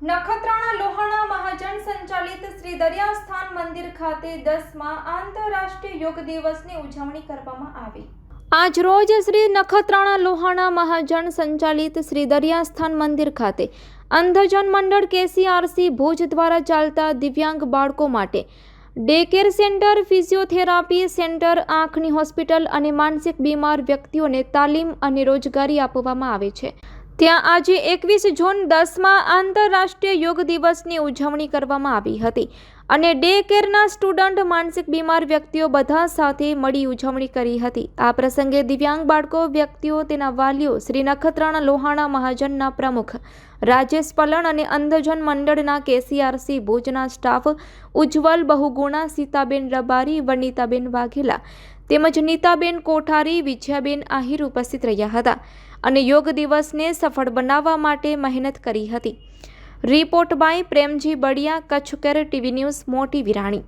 નખત્રાણા લોહાણા મહાજન સંચાલિત શ્રી દરિયાસ્થાન મંદિર ખાતે દસમાં આંતરરાષ્ટ્રીય યોગ દિવસની ઉજવણી કરવામાં આવી. આજ રોજ શ્રી નખત્રાણા લોહાણા મહાજન સંચાલિત શ્રી દરિયાસ્થાન મંદિર ખાતે અંધજન મંડળ કેસીઆરસી ભુજ દ્વારા ચાલતા દિવ્યાંગ બાળકો માટે ડેકેર સેન્ટર, ફિઝિયોથેરાપી સેન્ટર, આંખની હોસ્પિટલ અને માનસિક બીમાર વ્યક્તિઓને તાલીમ અને રોજગારી આપવામાં આવે છે. ત્યાં આજે એકવીસ જૂન દસમા આંતરરાષ્ટ્રીય યોગ દિવસની ઉજવણી કરવામાં આવી હતી. અને ડે કેરના સ્ટુડન્ટ માનસિક બીમાર વ્યક્તિઓ બધા સાથે મળી ઉજવણી કરી હતી. આ પ્રસંગે દિવ્યાંગ બાળકો, વ્યક્તિઓ, તેના વાલીઓ, શ્રી નખત્રાણા લોહાણા મહાજનના પ્રમુખ, રાજેશ પલણ અને અંધજન મંડળના કેસીઆરસી ભુજના સ્ટાફ, ઉજ્જવલ બહુગુણા, સીતાબેન રબારી, વનિતાબેન વાઘેલા તેમજ નીતાબેન કોઠારી, વિજયાબેન આહિર ઉપસ્થિત રહ્યા હતા અને યોગ દિવસને સફળ બનાવવા માટે મહેનત કરી હતી. Report by Premji Badiya Kutch care TV news Moti Virani.